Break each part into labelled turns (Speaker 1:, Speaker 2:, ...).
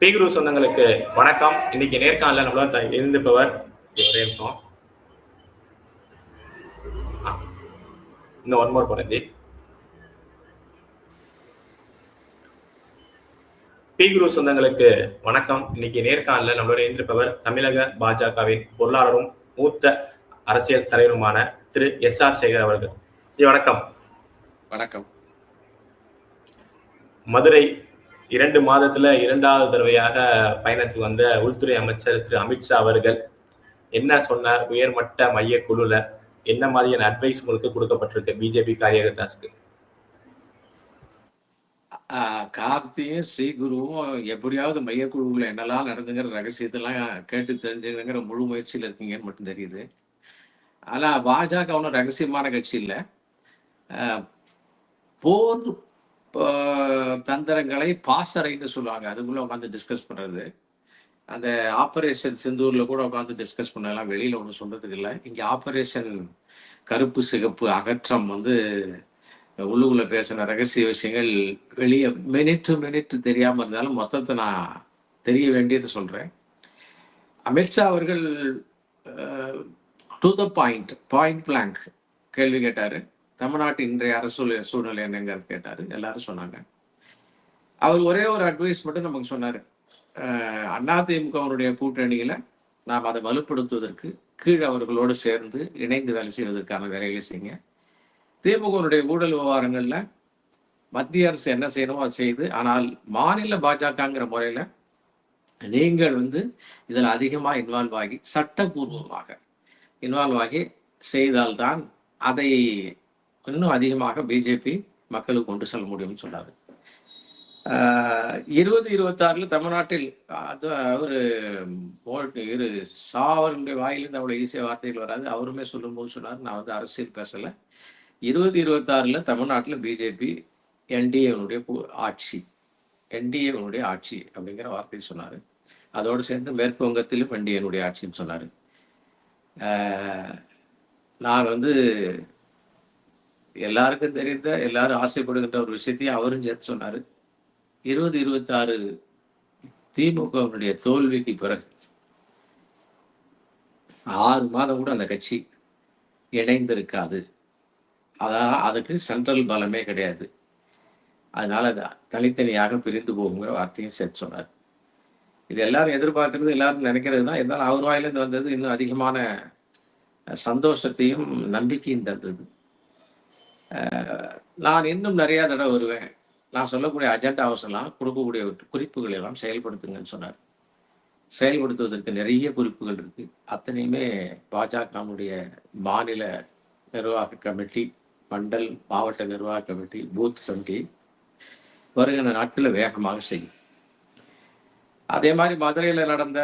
Speaker 1: பேகுரு சொந்தங்களுக்கு வணக்கம். இன்னைக்கு நேர்காணல நம்மளோட இருந்திருப்பவர் ஒரே நிமிஷம். இன்னும் ஒன் மோர் போறேன் பேகுரு சொந்தங்களுக்கு வணக்கம். இன்னைக்கு நேர்காணல நம்மளோட இருந்திருப்பவர் தமிழக பாஜகவின் பொருளாளரும் மூத்த அரசியல் தலைவருமான திரு எஸ் ஆர் சேகர் அவர்கள். வணக்கம்.
Speaker 2: வணக்கம்.
Speaker 1: மதுரை இரண்டு மாதத்துல இரண்டாவது தடவையாக பயணத்துக்கு வந்த உள்துறை அமைச்சர் திரு. அமித்ஷா அவர்கள் என்ன சொன்னார்? உயர்மட்ட மைய குழுல என்ன மாதிரியான அட்வைஸ் உங்களுக்கு கொடுக்கப்பட்டிருக்கு பிஜேபி காரியகர்த்தாஸ்க்கு
Speaker 2: ஆஹ் கார்த்தியும் ஸ்ரீகுருவும் எப்படியாவது மையக்குழுவில் என்னெல்லாம் நடந்துங்கிற ரகசியத்தெல்லாம் கேட்டு தெரிஞ்சுங்கிற முழு முயற்சியில் இருக்கீங்கன்னு மட்டும் தெரியுது. ஆனா பாஜக ஒன்றும் ரகசியமான கட்சி இல்லை. ஆஹ் போர் தந்திரங்களை பாசறைன்னு சொல்லுவாங்க. அதுக்குள்ள உட்காந்து டிஸ்கஸ் பண்றது. அந்த ஆப்ரேஷன் சிந்தூர்ல கூட உட்காந்து டிஸ்கஸ் பண்ணலாம். வெளியில ஒன்றும் சொல்றதுக்கு இல்லை. இங்க ஆப்ரேஷன் கருப்பு சிகப்பு அகற்றம் வந்து உள்ளுக்குள்ள பேசின ரகசிய விஷயங்கள் வெளியே மினிட் மினிட் தெரியாம இருந்தாலும் மொத்தத்தை நான் தெரிய வேண்டியது சொல்றேன். அமித்ஷா அவர்கள் to the point point blank கேள்வி கேட்டாரு. தமிழ்நாட்டின் இன்றைய அரசு சூழ்நிலை என்னங்கிறது கேட்டாரு. எல்லாரும் சொன்னாங்க. அவர் ஒரே ஒரு அட்வைஸ் மட்டும் நமக்கு சொன்னார். அஹ் அதிமுகவினுடைய கூட்டணியில நாம் அதை வலுப்படுத்துவதற்கு கீழ் அவர்களோடு சேர்ந்து இணைந்து வேலை செய்வதற்கான வேலைகளை செய்யுங்க. திமுகனுடைய ஊழல் விவகாரங்கள்ல மத்திய அரசு என்ன செய்யணுமோ அதை செய்து ஆனால் மாநில பாஜகங்கிற முறையில நீங்கள் வந்து இதில் அதிகமாக இன்வால்வ் ஆகி சட்டபூர்வமாக இன்வால்வ் ஆகி செய்தால்தான் அதை இன்னும் அதிகமாக பிஜேபி மக்களுக்கு கொண்டு செல்ல முடியும்னு சொன்னார். இருபது இருபத்தாறில் தமிழ்நாட்டில் அது அவர் போல்ட் இரு சாவருடைய வாயிலிருந்து அவ்வளோ ஈஸியாக வார்த்தைகள் வராது. அவருமே சொல்லும்போது சொன்னார் நான் வந்து அரசியல் பேசலை. இருபது இருபத்தாறில் தமிழ்நாட்டில் பிஜேபி என்டிஏனுடைய ஆட்சி என்டிஏனுடைய ஆட்சி அப்படிங்கிற வார்த்தை சொன்னார். அதோடு சேர்ந்து மேற்கு வங்கத்திலும் என்டிஏனுடைய ஆட்சின்னு சொன்னார். நான் வந்து எல்லாருக்கும் தெரிந்த எல்லாரும் ஆசைப்படுகின்ற ஒரு விஷயத்தையும் அவரும் சேர்த்து சொன்னார். இருபது இருபத்தாறு திமுகவினுடைய தோல்விக்கு பிறகு ஆறு மாதம் கூட அந்த கட்சி இணைந்திருக்காது. அதான் அதுக்கு சென்ட்ரல் பலமே கிடையாது. அதனால அது தனித்தனியாக பிரிந்து போகுங்கிற வார்த்தையும் சேர்த்து சொன்னார். இது எல்லாரும் எதிர்பார்க்கறது எல்லாரும் நினைக்கிறது தான் இருந்தாலும் அவர் வாயிலிருந்து வந்தது இன்னும் அதிகமான சந்தோஷத்தையும் நம்பிக்கையும் தந்தது. நான் இன்னும் நிறையா தடவை வருவேன். நான் சொல்லக்கூடிய அஜெண்டாவை எல்லாம் கொடுக்கக்கூடிய குறிப்புகள் எல்லாம் செயல்படுத்துங்கன்னு சொன்னார். செயல்படுத்துவதற்கு நிறைய குறிப்புகள் இருக்கு. அத்தனையுமே பாஜகவுடைய மாநில நிர்வாக கமிட்டி மண்டல் மாவட்ட நிர்வாக கமிட்டி பூத் கமிட்டி வருகின்ற நாட்களில் வேகமாக செய்யும். அதே மாதிரி மதுரையில் நடந்த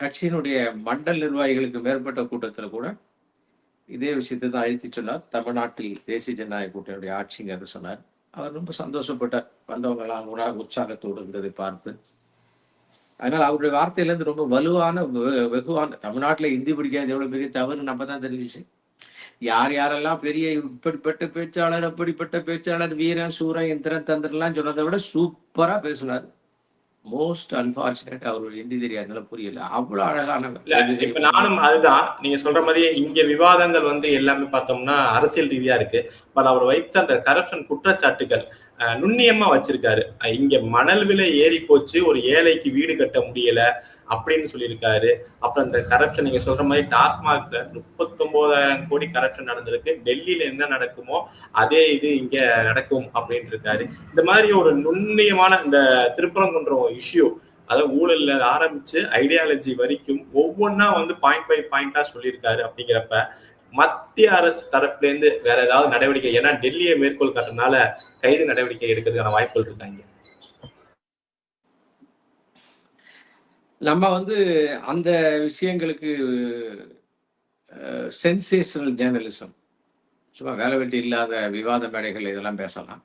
Speaker 2: கட்சியினுடைய மண்டல் நிர்வாகிகளுக்கு மேற்பட்ட கூட்டத்தில் கூட இதே விஷயத்தை தான் அழுத்தி சொன்னார். தமிழ்நாட்டில் தேசிய ஜனநாயக கூட்டணியுடைய ஆட்சிங்கிறத சொன்னார். அவர் ரொம்ப சந்தோஷப்பட்டார். வந்தவங்களாம் உணா- உற்சாகத்தோடு இருந்ததை பார்த்து. அதனால அவருடைய வார்த்தையிலேருந்து ரொம்ப வலுவான வெ- வெகுவான தமிழ்நாட்டில் இந்தி பிடிக்காது எவ்வளவு பெரிய தவறு நம்ம தான் தெரிஞ்சிச்சு. யார் யாரெல்லாம் பெரிய இப்படிப்பட்ட பேச்சாளர் அப்படிப்பட்ட பேச்சாளர் வீரன் சூரன் இந்திரன் தந்திரன்லாம் சொன்னதை விட சூப்பரா பேசினார். மோஸ்ட் அன்பார்ச்சுனேட் அவருடைய ஹிந்தி தெரியாதனால புரியல அவ்வளவு அழகான
Speaker 1: இப்ப நானும் அதுதான். நீங்க சொல்ற மாதிரி இங்க விவாதங்கள் வந்து எல்லாமே பார்த்தோம்னா அரசியல் ரீதியா இருக்கு. பட் அவர் வைத்த அந்த கரப்ஷன் குற்றச்சாட்டுகள் அஹ், நுண்ணியமா வச்சிருக்காரு. இங்க மணல் விலை ஏறி போச்சு. ஒரு ஏழைக்கு வீடு கட்ட முடியல. அப்படின்னு சொல்லியிருக்காரு. அப்புறம் இந்த கரப்ஷன் நீங்க சொல்ற மாதிரி டாஸ்மாக்ல முப்பத்தொன்பதாயிரம் கோடி கரப்ஷன் நடந்திருக்கு. டெல்லியில என்ன நடக்குமோ அதே இது இங்க நடக்கும் அப்படின்னு இருக்காரு இந்த மாதிரி ஒரு நுண்ணியமான இந்த திருப்பரங்குன்றம் இஷ்யூ அதாவது ஊழல்ல ஆரம்பிச்சு ஐடியாலஜி வரைக்கும் ஒவ்வொன்றா வந்து பாயிண்ட் பை பாயிண்டா சொல்லியிருக்காரு அப்படிங்கிறப்ப மத்திய அரசு தரப்புல இருந்து வேற ஏதாவது நடவடிக்கை ஏன்னா டெல்லியை மேற்கோள் காட்டுறதுனால கைது நடவடிக்கை எடுக்கிறதுக்கான வாய்ப்புகள் இருக்காங்க.
Speaker 2: நம்ம வந்து அந்த விஷயங்களுக்கு சென்சேஷனல் ஜேர்னலிசம் சும்மா வேலை வெட்டி இல்லாத விவாத மேடைகள் இதெல்லாம் பேசலாம்.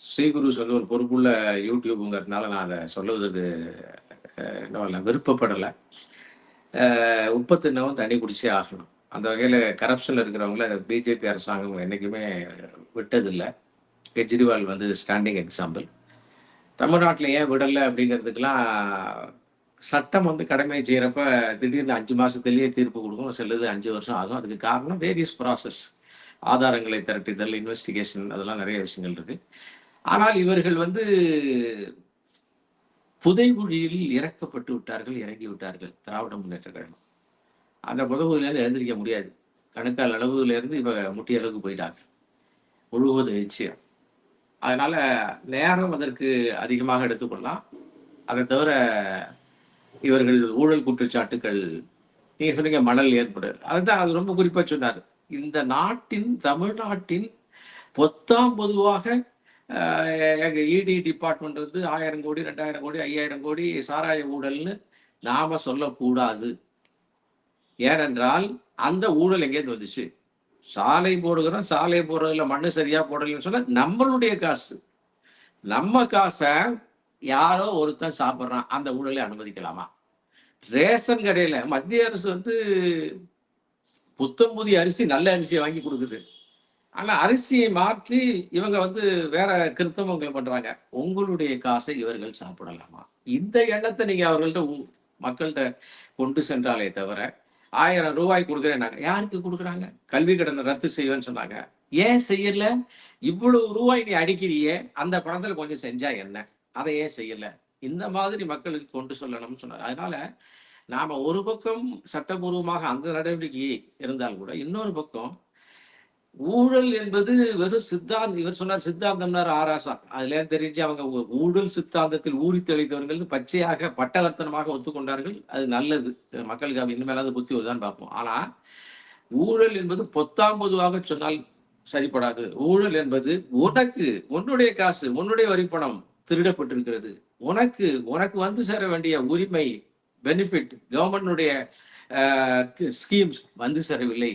Speaker 2: ஸ்ரீகுரு சொல்லி ஒரு பொறுப்புள்ள யூடியூப்புங்கிறதுனால நான் அதை சொல்லுவதற்கு அஹ், இன்னும் விருப்பப்படலை. அஹ், உப்பு தண்ணி குடிச்சே ஆகணும். அந்த வகையில் கரப்ஷனில் இருக்கிறவங்கள பிஜேபி அரசாங்கம் என்றைக்குமே விட்டதில்லை. கெஜ்ரிவால் வந்து ஸ்டாண்டிங் எக்ஸாம்பிள் தமிழ்நாட்டில் ஏன் விடலை அப்படிங்கிறதுக்கெலாம் சட்டம் வந்து கடமை செய்கிறப்ப திடீர்னு அஞ்சு மாதத்துலேயே தீர்ப்பு கொடுக்கும் சிலது அஞ்சு வருஷம் ஆகும். அதுக்கு காரணம் வேரியஸ் ப்ராசஸ் ஆதாரங்களை திரட்டுதல் இன்வெஸ்டிகேஷன் அதெல்லாம் நிறைய விஷயங்கள் இருக்கு. ஆனால் இவர்கள் வந்து புதைகுழியில் இறக்கப்பட்டு விட்டார்கள் இறங்கி விட்டார்கள். திராவிட முன்னேற்ற கழகம். அந்த புதகுலேருந்து எழுந்திருக்க முடியாது. கணுக்கால் அளவுலேருந்து இப்போ இப்ப முட்டி அளவுக்கு போயிட்டாங்க. முழுவதும் நிச்சயம். அதனால நேரம் அதற்கு அதிகமாக எடுத்துக்கொள்ளலாம். அதை தவிர இவர்கள் ஊழல் குற்றச்சாட்டுகள் நீங்க சொன்னீங்க மணல் ஏற்படுது அதுதான் அது ரொம்ப குறிப்பா சொன்னார். இந்த நாட்டின் தமிழ்நாட்டின் பொத்தாம் பொதுவாக ஆஹ், எங்க இடி டிபார்ட்மெண்ட் வந்து ஆயிரம் கோடி ரெண்டாயிரம் கோடி ஐயாயிரம் கோடி சாராய ஊழல்னு நாம சொல்லக்கூடாது. ஏனென்றால் அந்த ஊழல் எங்கேருந்து வந்துச்சு? சாலை போடுகிறோம் சாலை போடுறதுல மண்ணு சரியா போடலன்னு சொன்னா நம்மளுடைய காசு. நம்ம காசை யாரோ ஒருத்தன் சாப்பிட்றான் அந்த ஊழலை அனுமதிக்கலாமா? ரேஷன் கடையில் மத்திய அரசு வந்து புத்தம் புதிய அரிசி நல்ல அரிசியை வாங்கி கொடுக்குது. ஆனால் அரிசியை மாற்றி இவங்க வந்து வேற கிருத்தவங்களை பண்ணுறாங்க உங்களுடைய காசை இவர்கள் சாப்பிடலாமா? இந்த எண்ணத்தை நீங்கள் அவர்கள்ட்ட மக்கள்கிட்ட கொண்டு சென்றாலே தவிர ஆயிரம் ரூபாய் கொடுக்குறேன்னாங்க யாருக்கு கொடுக்குறாங்க? கல்வி கடனை ரத்து செய்வேன்னு சொன்னாங்க. ஏன் செய்யல? இவ்வளவு ரூபாய் நீ அடிக்கிறியே? அந்த பணத்தில் கொஞ்சம் செஞ்சா என்ன? அதையே செய்யலை. இந்த மாதிரி மக்களுக்கு கொண்டு சொல்லணும்னு சொன்னார். அதனால நாம ஒரு பக்கம் சட்டபூர்வமாக அந்த நடவடிக்கை இருந்தால் கூட இன்னொரு பக்கம் ஊழல் என்பது வெறும் சித்தாந்தம் இவர் சொன்னார் சித்தாந்தம்னார் ஆராசா. அதுல தெரிஞ்சு அவங்க ஊழல் சித்தாந்தத்தில் ஊறி தெளித்தவர்கள் பச்சையாக பட்டவர்த்தனமாக ஒத்துக்கொண்டார்கள். அது நல்லது. மக்களுக்கு அது இனிமேலாவது புத்தி வருதான் பார்ப்போம். ஆனா ஊழல் என்பது பொத்தாம் பொதுவாக சொன்னால் சரிப்படாது. ஊழல் என்பது உனக்கு உன்னுடைய காசு உன்னுடைய வரிப்பணம் திருடப்பட்டிருக்கிறது. உனக்கு உனக்கு வந்து சேர வேண்டிய உரிமை பெனிஃபிட் கவர்மெண்டுடைய ஸ்கீம்ஸ் வந்து சேரவில்லை.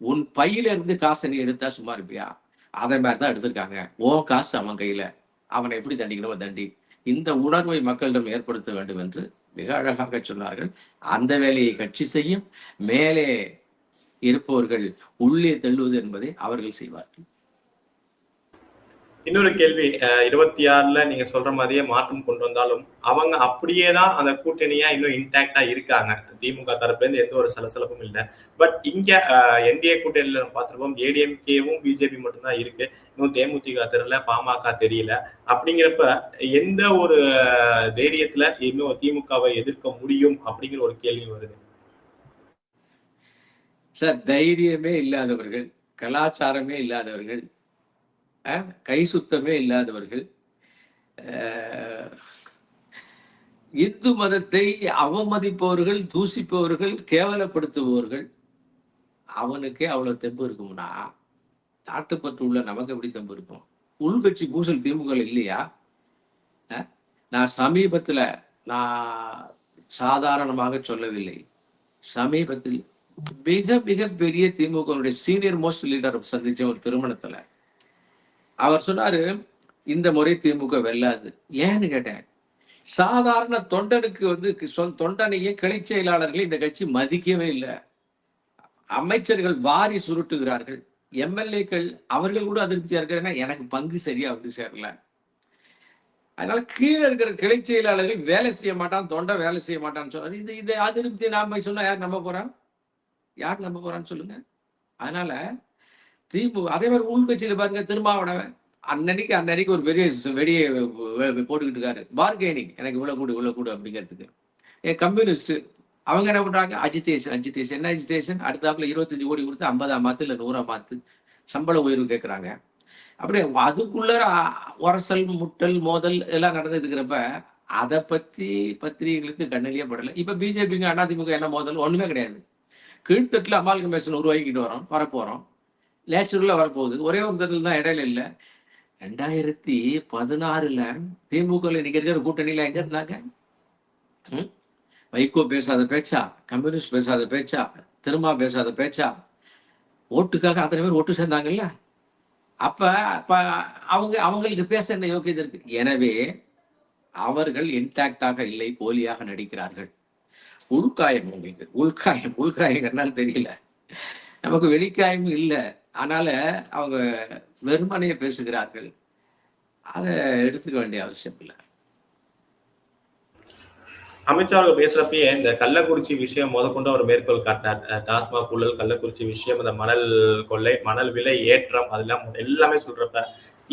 Speaker 2: உன் பையில இருந்து காசை நீ எடுத்தா சும்மா இருப்பியா? அதை மாதிரி தான் எடுத்திருக்காங்க. ஓ காசு அவன் கையில. அவனை எப்படி தண்டிக்கணுமோ தண்டி. இந்த உணர்வை மக்களிடம் ஏற்படுத்த வேண்டும் என்று மிக அழகாக சொன்னார்கள். அந்த வேலையை கட்சி செய்யும். மேலே இருப்பவர்கள் உள்ளே தள்ளுவது என்பதை அவர்கள் செய்வார்கள்.
Speaker 1: இன்னொரு கேள்வி அஹ், இருபத்தி ஆறுல நீங்க சொல்ற மாதிரியே மாற்றம் கொண்டு வந்தாலும் அவங்க அப்படியே தான் அந்த கூட்டணியா இன்னும் இன்டாக்டா இருக்காங்க. திமுக தரப்புல இருந்து எந்த ஒரு சலசலப்பும் இல்லை. பட் இங்க என்டிஏ கூட்டணியில நம்ம பார்த்திருப்போம். ஏடிஎம்கேவும் பிஜேபி மட்டும்தான் இருக்கு. இன்னும் தேமுதிக தெரியல பாமக தெரியல. அப்படிங்கிறப்ப எந்த ஒரு தைரியத்துல இன்னும் திமுகவை எதிர்க்க முடியும் அப்படிங்கிற ஒரு கேள்வி வருது.
Speaker 2: சார் தைரியமே இல்லாதவர்கள் கலாச்சாரமே இல்லாதவர்கள் கை சுத்தமே இல்லாதவர்கள். இந்து மதத்தை அவமதிப்பவர்கள் தூசிப்பவர்கள் கேவலப்படுத்துபவர்கள் அவனுக்கே அவ்வளவு தெம்பு இருக்கும்னா நாட்டுப்பற்று உள்ள நமக்கு எப்படி தெம்பு இருக்கும்? உள்கட்சி பூசல் திமுக இல்லையா? நான் சமீபத்தில் நான் சாதாரணமாக சொல்லவில்லை. சமீபத்தில் மிக மிக பெரிய திமுகவுடைய சீனியர் மோஸ்ட் லீடர் சந்திச்ச ஒரு திருமணத்துல அவர் சொன்னாரு இந்த முறை திமுக வெல்லாது. ஏன்னு கேட்டேன். சாதாரண தொண்டனுக்கு வந்து சொல் தொண்டனையே கிளை செயலாளர்களை இந்த கட்சி மதிக்கவே இல்லை. அமைச்சர்கள் வாரி சுருட்டுகிறார்கள். எம்எல்ஏக்கள் அவர்கள் கூட அதிருப்தியா இருக்கிறேன்னா எனக்கு பங்கு சரியா வந்து சேரல. அதனால கீழே இருக்கிற கிளை செயலாளர்கள் வேலை செய்ய மாட்டான் தொண்டை வேலை செய்ய மாட்டான்னு சொன்னார். இது இது அதிருப்தி நாம சொன்னா யார் நம்ப போறான் யார் நம்ப போறான்னு சொல்லுங்க. அதனால திமுக அதே மாதிரி உள்கட்சியில பாருங்க திருமாவளவன். அன்னன்னைக்கு அன்னன்னைக்கு ஒரு பெரிய வெடியை போட்டுக்கிட்டு இருக்காரு. பார்கெனிங் எனக்கு இவ்வளவு கூடு இவ்வளவு கூடு அப்படிங்கிறதுக்கு. ஏன் கம்யூனிஸ்ட் அவங்க என்ன பண்றாங்க? அஜிடேஷன் அஜிடேஷன் என்ன அஜிடேஷன் அடுத்தாப்புல இருபத்தஞ்சு கோடி கொடுத்து ஐம்பதாம் மாத்து இல்ல நூறாம் மாத்து சம்பள உயர்வு கேட்கறாங்க அப்படியே அதுக்குள்ள உரசல் முட்டல் மோதல் எல்லாம் நடந்துட்டு இருக்கிறப்ப அதை பத்தி பத்திரிகைகளுக்கு கண்ணிலேயே படலை. இப்ப பிஜேபிங்க அதிமுக என்ன மோதல்? ஒண்ணுமே கிடையாது. கீழ்த்தட்டுல அமால்கமேஷன் உருவாக்கிட்டு வரோம் வரப்போறோம். நேச்சுரலா வரப்போகுது. ஒரே ஒரு தேர்தல் தான் இடையில இல்லை. ரெண்டாயிரத்தி பதினாறுல திமுக இன்னைக்கு இருக்கிற கூட்டணியில எங்க இருந்தாங்க? ம்? வைகோ பேசாத பேச்சா? கம்யூனிஸ்ட் பேசாத பேச்சா? திருமா பேசாத பேச்சா? ஓட்டுக்காக அத்தனை பேர் ஓட்டு சேர்ந்தாங்கல்ல? அப்ப அப்ப அவங்க அவங்களுக்கு பேச என்ன யோக்கியது இருக்கு? எனவே அவர்கள் இன்டாக்டாக இல்லை போலியாக நடிக்கிறார்கள். உள்காயம் உங்களுக்கு. உள்காயம் உள்காயங்கிறனால தெரியல. நமக்கு வெளிக்காயம் இல்லை. அதனால அவங்க வெறுமனையை பேசுகிறார்கள். அதை எடுத்துக்க வேண்டிய அவசியம் இல்லை.
Speaker 1: அமித்ஷா அவர்கள் பேசுறப்பயே இந்த கள்ளக்குறிச்சி விஷயம் முதற்கொண்டு அவர் மேற்கோள் காட்டினார். டாஸ்மாக் ஊழல் கள்ளக்குறிச்சி விஷயம் இந்த மணல் கொள்ளை மணல் விலை ஏற்றம் அதெல்லாம் எல்லாமே சொல்றப்ப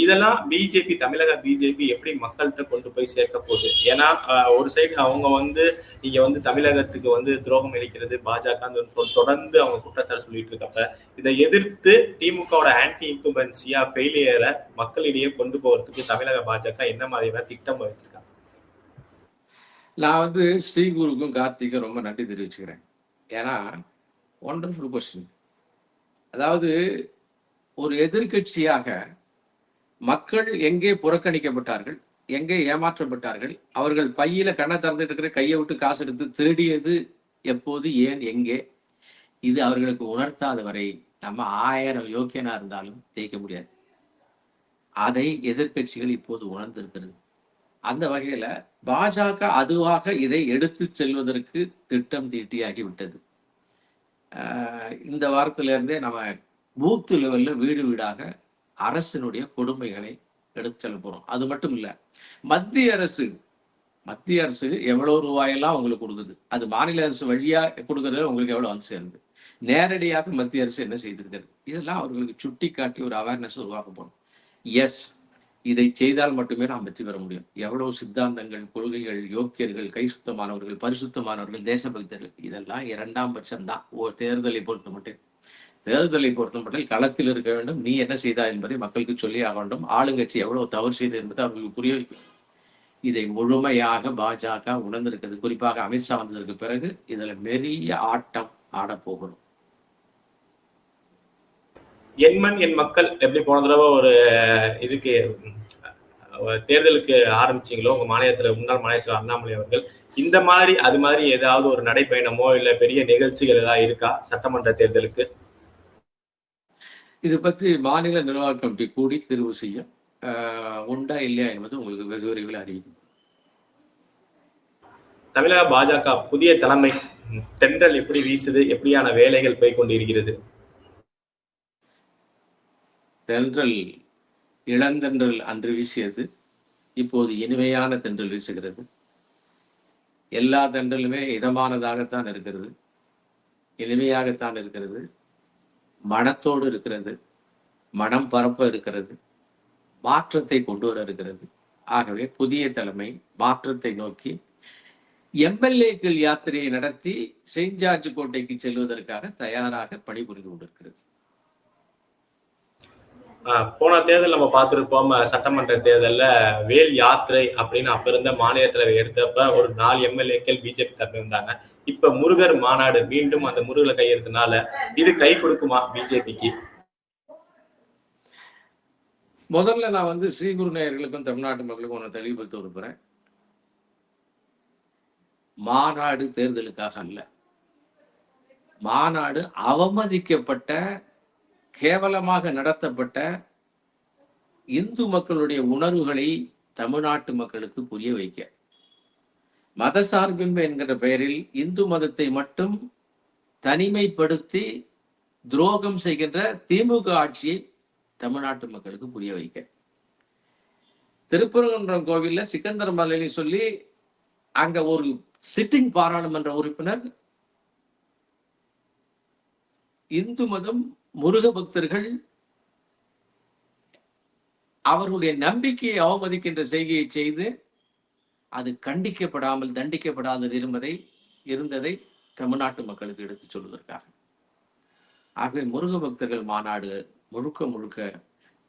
Speaker 1: இதெல்லாம் பிஜேபி தமிழக பிஜேபி எப்படி மக்கள்கிட்ட கொண்டு போய் சேர்க்க போகுது? ஏன்னா ஒரு சைடு அவங்க வந்து இங்க வந்து தமிழகத்துக்கு வந்து துரோகம் இழைக்கிறது பாஜக தொடர்ந்து அவங்க குற்றச்சாட்டு சொல்லிட்டு இருக்கப்ப இதை எதிர்த்து திமுகவோட ஆன்டி இன்குபன்சியா ஃபெயிலியரை மக்களிடையே கொண்டு போறதுக்கு தமிழக பாஜக என்ன மாதிரியான திட்டம் வச்சிருக்காங்க
Speaker 2: நான் வந்து ஸ்ரீகுருக்கும் கார்த்திக்கும் ரொம்ப நன்றி தெரிவிச்சுக்கிறேன். ஏன்னா ஒண்டர்ஃபுல் கொஸ்டின் அதாவது ஒரு எதிர்க்கட்சியாக மக்கள் எங்கே புறக்கணிக்கப்பட்டார்கள் எங்கே ஏமாற்றப்பட்டார்கள் அவர்கள் பையில கண்ணை திறந்துட்டு இருக்கிற கையை விட்டு காசு எடுத்து திருடியது எப்போது ஏன் எங்கே? இது அவர்களுக்கு உணர்த்தாத வரை நம்ம ஆயிரம் யோக்கியனா இருந்தாலும் ஜெயிக்க முடியாது. அதை எதிர்க்கட்சிகள் இப்போது உணர்ந்திருக்கிறது. அந்த வகையில பாஜக அதுவாக இதை எடுத்து செல்வதற்கு திட்டம் தீட்டியாகி விட்டது. இந்த வாரத்திலிருந்தே நம்ம பூத்து லெவல்ல வீடு வீடாக அரசினுடைய கொடுமைகளை எடுத்து செல்ல போறோம். அது மட்டும் இல்ல மத்திய அரசு மத்திய அரசு எவ்வளவு ரூபாயெல்லாம் உங்களுக்கு கொடுக்குது? அது மாநில அரசு வழியா கொடுக்கறது உங்களுக்கு எவ்வளவு வந்து சேருது? நேரடியாக மத்திய அரசு என்ன செய்திருக்கிறது? இதெல்லாம் அவர்களுக்கு சுட்டி காட்டி ஒரு அவேர்னஸ் உருவாக்க போறோம். எஸ் இதை செய்தால் மட்டுமே நாம் வெற்றி பெற முடியும். எவ்வளவு சித்தாந்தங்கள் கொள்கைகள் யோக்கியர்கள் கை சுத்தமானவர்கள் பரிசுத்தமானவர்கள் தேசபக்தர்கள் இதெல்லாம் இரண்டாம் பட்சம்தான். ஓ தேர்தலை பொறுத்த மட்டும். தேர்தலை பொறுத்தமட்டில் களத்தில் இருக்க வேண்டும். நீ என்ன செய்தா என்பதை மக்களுக்கு சொல்லி ஆக வேண்டும். ஆளுங்கட்சி எவ்வளவு தவறு செய்தது என்பதை அவர்களுக்கு புரிய வைக்கும் இதை முழுமையாக பாஜக உணர்ந்திருக்கிறது. குறிப்பாக அமித்ஷா வந்ததற்கு பிறகு இதுல பெரிய ஆட்டம் ஆடப்போகணும் போகிறோம்
Speaker 1: எண்மண் என் மக்கள் எப்படி போன தடவை ஒரு இதுக்கு தேர்தலுக்கு ஆரம்பிச்சீங்களோ உங்க மாநிலத்துல முன்னாள் மாநிலத்தில் அண்ணாமலை அவர்கள் இந்த மாதிரி அது மாதிரி ஏதாவது ஒரு நடைப்பயணமோ இல்ல பெரிய நிகழ்ச்சிகள் ஏதாவது இருக்கா? சட்டமன்ற தேர்தலுக்கு?
Speaker 2: இது பற்றி மாநில நிர்வாக கமிட்டி கூடி தேர்வு செய்யும் உண்டா இல்லையா என்பது உங்களுக்கு வெகு விரைவில் அறிவிக்கும்.
Speaker 1: தமிழக பாஜக புதிய தலைமை தென்றல் எப்படி வீசுது எப்படியான வேலைகள் போய் கொண்டிருக்கிறது
Speaker 2: தென்றல் இளந்தென்றல் அன்று வீசியது இப்போது இனிமையான தென்றல் வீசுகிறது. எல்லா தென்றலுமே இதமானதாகத்தான் இருக்கிறது இனிமையாகத்தான் இருக்கிறது. மனத்தோடு இருக்கிறது மனம் பரப்ப இருக்கிறது மாற்றத்தை கொண்டு வர இருக்கிறது. ஆகவே புதிய தலைமை மாற்றத்தை நோக்கி எம்எல்ஏக்கள் யாத்திரையை நடத்தி செயின்ட் ஜார்ஜ் கோட்டைக்கு செல்வதற்காக தயாராக பணிபுரிந்து கொண்டிருக்கிறது.
Speaker 1: போன தேர்தல் நம்ம பார்த்துருப்போம் சட்டமன்ற தேர்தல்ல வேல் யாத்திரை அப்படின்னு அப்ப இருந்த மாநில தலைவர் எடுத்தப்ப ஒரு நாலு எம்எல்ஏக்கள் பிஜேபி தரப்பு இருந்தாங்க. இப்ப முருகர் மாநாடு மீண்டும் அந்த முருகலை கையெழுத்தினால இது கை கொடுக்குமா பிஜேபிக்கு?
Speaker 2: முதல்ல நான் வந்து ஸ்ரீகுரு நேயர்களுக்கும் தமிழ்நாட்டு மக்களுக்கும் ஒன்று தெளிவுபடுத்த விரும்புகிறேன் மாநாடு தேர்தலுக்காக அல்ல. மாநாடு அவமதிக்கப்பட்ட கேவலமாக நடத்தப்பட்ட இந்து மக்களுடைய உணர்வுகளை தமிழ்நாட்டு மக்களுக்கு புரிய வைக்க. மதசார்பின்மை என்கிற பெயரில் இந்து மதத்தை மட்டும் தனிமைப்படுத்தி துரோகம் செய்கின்ற திமுக ஆட்சியை தமிழ்நாட்டு மக்களுக்கு புரிய வைக்க. திருப்பரங்குன்றம் கோவில்ல சிக்கந்தர் மலையில சொல்லி அங்க ஒரு சிட்டிங் பாராளுமன்ற உறுப்பினர் இந்து மதம் முருக பக்தர்கள் அவர்களுடைய நம்பிக்கையை அவமதிக்கின்ற செய்கையை செய்து அது கண்டிக்கப்படாமல் தண்டிக்கப்படாத இருந்ததை இருந்ததை தமிழ்நாட்டு மக்களுக்கு எடுத்துச் சொல்வதற்காக. ஆகவே முருக பக்தர்கள் மாநாடு முழுக்க முழுக்க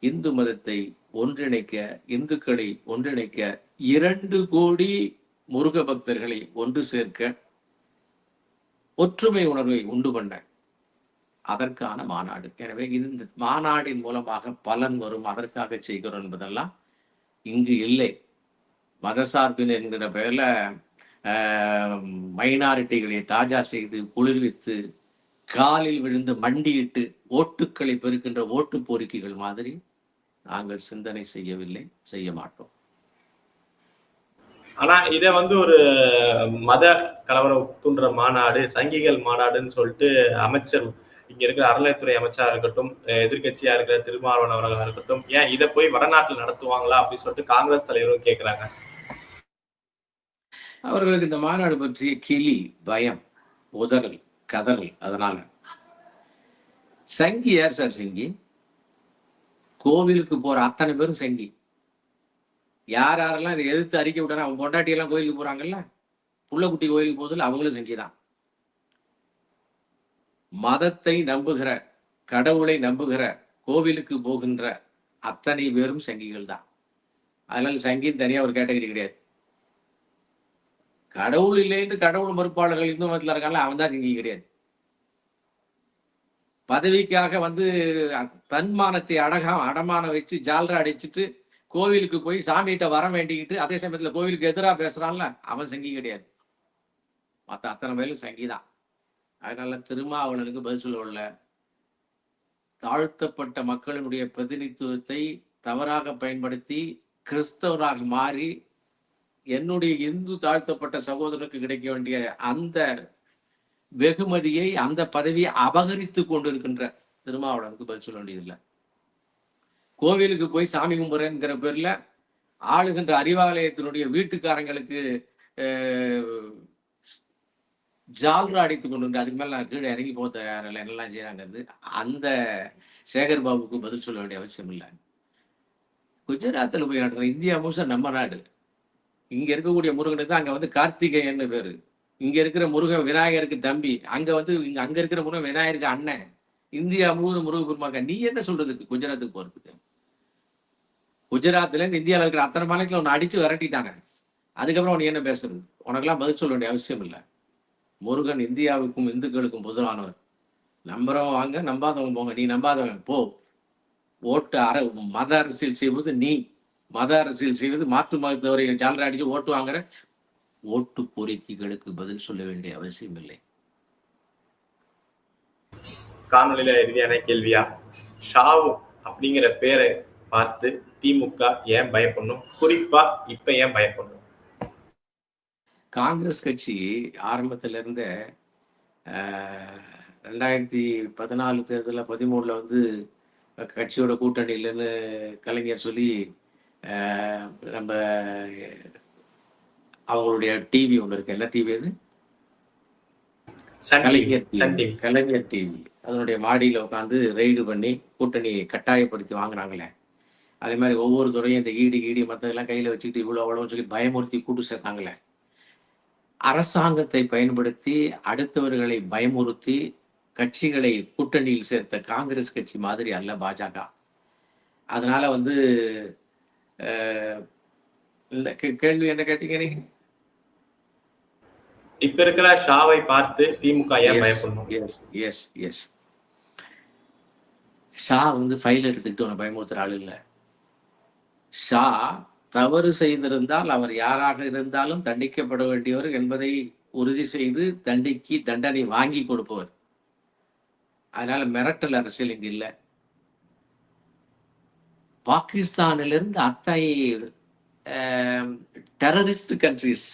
Speaker 2: இந்து மதத்தை ஒன்றிணைக்க இந்துக்களை ஒன்றிணைக்க இரண்டு கோடி முருக பக்தர்களை ஒன்று சேர்க்க ஒற்றுமை உணர்வை உண்டு பண்ண அதற்கான மாநாடு. எனவே இந்த மாநாடின் மூலமாக பலன் வரும். அதற்காக செய்கிறோம் என்பதெல்லாம் இங்கு இல்லை. மதசார்பின் என்கிற பெயரில் மைனாரிட்டிகளை தாஜா செய்து குளிர்வித்து காலில் விழுந்து மண்டியிட்டு ஓட்டுக்களை பெருக்கின்ற ஓட்டு கோரிக்கைகள் மாதிரி நாங்கள் சிந்தனை செய்யவில்லை செய்ய மாட்டோம்.
Speaker 1: ஆனா இதை வந்து ஒரு மத கலவரம் தூண்டுற மாநாடு சங்கிகள் மாநாடுன்னு சொல்லிட்டு அமைச்சர் இங்க இருக்கிற அறநிலைத்துறை அமைச்சரா இருக்கட்டும் எதிர்கட்சியா இருக்கிற திருமாவளவன் அவர்களா இருக்கட்டும் ஏன் இதை போய் வடநாட்டில் நடத்துவாங்களா அப்படின்னு சொல்லிட்டு காங்கிரஸ் தலைவரும் கேட்கிறாங்க
Speaker 2: அவர்களுக்கு இந்த மாநாடு பற்றிய கிளி பயம் உதறல் கதறல் அதனால. சங்கி யார் சார் சங்கி? கோவிலுக்கு போற அத்தனை பேரும் சங்கி. யார் யாரெல்லாம் இதை எதிர்த்து அறிக்கை விட்டாங்க அவங்க பொண்டாட்டி எல்லாம் கோயிலுக்கு போறாங்கல்ல? புள்ளக்குட்டி கோயிலுக்கு போதில் அவங்களும் சங்கி தான் மதத்தை நம்புகிற கடவுளை நம்புகிற கோவிலுக்கு போகின்ற அத்தனை பேரும் சங்கிகள் தான். அதனால சங்கின்னு தனியாக ஒரு கேட்டகரி கிடையாது. கடவுள் இல்லைன்னு கடவுள் மறுப்பாளர்கள் இந்து மதத்தில் இருக்காங்களா அவன் தான் சங்கி கிடையாது. பதவிக்காக வந்து தன்மானத்தை அடகா அடமானம் வச்சு ஜால்ரா அடிச்சிட்டு கோவிலுக்கு போய் சாமிகிட்ட வர வேண்டிக்கிட்டு அதே சமயத்தில் கோவிலுக்கு எதிராக பேசுறான்ல அவன் சங்கி கிடையாது. மற்ற அத்தனை பேரும் சங்கி தான் அதனால திருமாவளனுக்கு பதில் சொல்ல தாழ்த்தப்பட்ட மக்களினுடைய பிரதிநிதித்துவத்தை தவறாக பயன்படுத்தி கிறிஸ்தவராக மாறி என்னுடைய இந்து தாழ்த்தப்பட்ட சகோதரனுக்கு கிடைக்க வேண்டிய அந்த வெகுமதியை அந்த பதவியை அபகரித்து கொண்டிருக்கின்ற திருமாவளவனுக்கு பதில் சொல்ல வேண்டியதில்லை. கோவிலுக்கு போய் சாமி கும்புறேங்கிற பேர்ல ஆளுகின்ற அறிவாலயத்தினுடைய வீட்டுக்காரங்களுக்கு ஜால்ரா அடித்து கொண்டு அதுக்கு மேல நான் கீழே இறங்கி போக தயாரில்லை என்னெல்லாம் செய்யறாங்கிறது அந்த சேகர் பாபுக்கு பதில் சொல்ல வேண்டிய அவசியம் இல்லை. குஜராத்தில் போய் நடத்துற இந்தியா முழுசா நம்ம நாடு. இங்க இருக்கக்கூடிய முருகனுக்கு தான் அங்க வந்து கார்த்திகேயன்னு பேரு. இங்க இருக்கிற முருகன் விநாயகருக்கு தம்பி. அங்க வந்து இங்க அங்க இருக்கிற முருகன் விநாயகருக்கு அண்ணன். இந்தியா முழுவதும் முருக பெருமாக்க நீ என்ன சொல்றதுக்கு குஜராத்துக்கு போறதுக்கு. குஜராத்ல இருந்து இந்தியாவில் இருக்கிற அத்தனை மாநிலத்தில் உன்னை அடிச்சு விரட்டிட்டாங்க. அதுக்கப்புறம் உனக்கு என்ன பேசுறது? உனக்கெல்லாம் பதில் சொல்ல வேண்டிய அவசியம் இல்லை. முருகன் இந்தியாவுக்கும் இந்துக்களுக்கும் பொதுவானவர் நம்புறவன் வாங்க நம்பாதவன் போங்க. நீ நம்பாதவன் போ. ஓட்டு அற மத அரசியல் செய்வது நீ. மத அரசியல் செய்வது மாற்று மதத்தவரை ஜாலரா அடிச்சு ஓட்டு வாங்குற. ஓட்டு கோரிக்கைகளுக்கு பதில் சொல்ல வேண்டிய அவசியம் இல்லை.
Speaker 1: காணொலியில இறுதியான கேள்வியா? ஷாவு அப்படிங்கிற பேரை பார்த்து திமுக ஏன் பயப்படணும்? குறிப்பா இப்ப ஏன் பயப்படணும்?
Speaker 2: காங்கிரஸ் கட்சி ஆரம்பத்துல இருந்தே ஆஹ், ரெண்டாயிரத்தி பதினாலு தேர்தலில் பதிமூணுல வந்து கட்சியோட கூட்டணி இல்லைன்னு கலைஞர் சொல்லி நம்ம அவங்களுடைய டிவி ஒன்று இருக்கு. என்ன டிவி அது? கலைஞர். கலைஞர் டிவி. அதனுடைய மாடியில் உட்காந்து ரெய்டு பண்ணி கூட்டணி கட்டாயப்படுத்தி வாங்குறாங்களே. அதே மாதிரி ஒவ்வொரு துறையும் இந்த ஈடி கீடி மற்றதெல்லாம் கையில் வச்சுக்கிட்டு இவ்வளோ அவ்வளோன்னு சொல்லி பயமுறுத்தி கூட்டு சேர்த்தாங்களே. அரசாங்கத்தை பயன்படுத்தி அடுத்தவர்களை பயமுறுத்தி கட்சிகளை கூட்டணியில் சேர்த்த காங்கிரஸ் கட்சி மாதிரி அல்ல பாஜக. அதனால வந்து இந்த கேள்வி என்ன கேட்டீங்க நீங்க?
Speaker 1: இப்ப இருக்கிற ஷாவை பார்த்து திமுக ஏன் பயப்படணும்?
Speaker 2: எஸ் எஸ் எஸ் ஷா வந்து ஃபைல் எடுத்துக்கிட்டு உன்னை பயமுறுத்துற ஆள் இல்லை. ஷா தவறு செய்திருந்தால் அவர் யாராக இருந்தாலும் தண்டிக்கப்பட வேண்டியவர் என்பதை உறுதி செய்து தண்டிக்கு தண்டனை வாங்கி கொடுப்பவர். அதனால மிரட்டல் அரசியல் இங்கு இல்லை. பாகிஸ்தானிலிருந்து அத்தனை டெரரிஸ்ட் கண்ட்ரிஸ்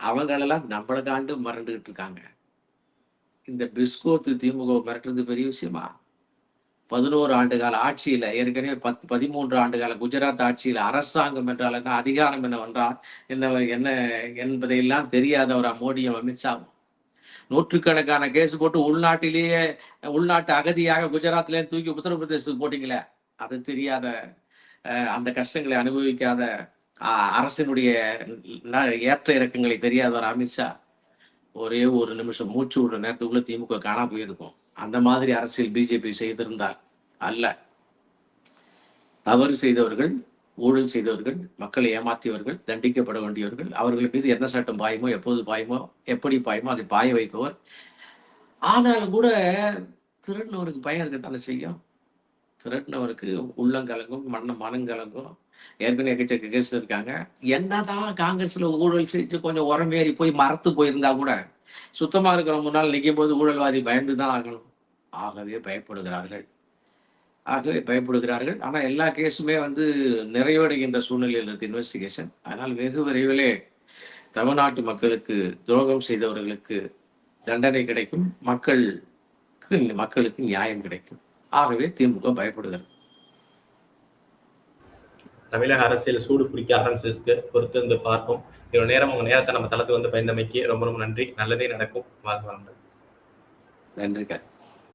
Speaker 2: அவங்களெல்லாம் நம்மளுக்காண்டு காண்டு மிரண்டுகிட்டு இருக்காங்க. இந்த பிஸ்கோத்து திமுக மிரட்டுறது பெரிய விஷயமா? பதினோரு ஆண்டு கால ஆட்சியில ஏற்கனவே பத்து பதிமூன்று ஆண்டு கால குஜராத் ஆட்சியில அரசாங்கம் என்றால் என்ன அதிகாரம் என்னவென்றால் என்ன என்ன என்பதையெல்லாம் தெரியாதவரா மோடியும் அமித்ஷாவும் நூற்றுக்கணக்கான கேஸ் போட்டு உள்நாட்டிலேயே உள்நாட்டு அகதியாக குஜராத்ல தூக்கி உத்தரப்பிரதேசத்துக்கு போட்டீங்களே அது தெரியாத அந்த கஷ்டங்களை அனுபவிக்காத அரசினுடைய ஏற்ற இறக்கங்களை தெரியாதவர் அமித்ஷா. ஒரே ஒரு நிமிஷம் மூச்சு விடுற நேரத்துக்குள்ள திமுக காணா போயிருக்கும். அந்த மாதிரி அரசியல் பிஜேபி செய்திருந்தால் அல்ல. தவறு செய்தவர்கள் ஊழல் செய்தவர்கள் மக்களை ஏமாற்றியவர்கள் தண்டிக்கப்பட வேண்டியவர்கள் அவர்கள் மீது என்ன சட்டம் பாயுமோ எப்போது பாயுமோ எப்படி பாயுமோ அதை பாய வைப்பவர். ஆனாலும் கூட திருடினவருக்கு பயம் இருக்கத்தானே செய்யும். திருடினவருக்கு உள்ளங்கலங்கும் மண்ண மனங்கலங்கும் ஏற்கனவே எக்கச்சக்க கேஸ் இருக்காங்க. என்னதான் காங்கிரஸ்ல ஊழல் செஞ்சு கொஞ்சம் உரமேறி போய் மறத்து போயிருந்தா கூட சுத்தமா இருக்கிற முன்னால் நிற்கும் போது ஊழல்வாதி பயந்து தான் ஆகணும். ஆகவே பயப்படுகிறார்கள். ஆகவே பயப்படுகிறார்கள். ஆனா எல்லா கேஸுமே வந்து நிறைவடைகின்ற சூழ்நிலையில் இருக்குது இன்வெஸ்டிகேஷன் அதனால் வெகு விரைவிலே தமிழ்நாட்டு மக்களுக்கு துரோகம் செய்தவர்களுக்கு தண்டனை கிடைக்கும். மக்களுக்கு மக்களுக்கு நியாயம் கிடைக்கும். ஆகவே திமுக பயப்படுகிறது.
Speaker 1: தமிழக அரசியல் சூடு பிடிக்க ஆரம்பிச்சதுக்கு பொறுத்து வந்து பார்ப்போம். இவ்வளவு நேரம் உங்க நேரத்தை நம்ம தளத்துக்கு வந்து பயந்தமைக்கு ரொம்ப ரொம்ப நன்றி. நல்லதே நடக்கும். வாழ்க வளமுடன்.
Speaker 2: நன்றி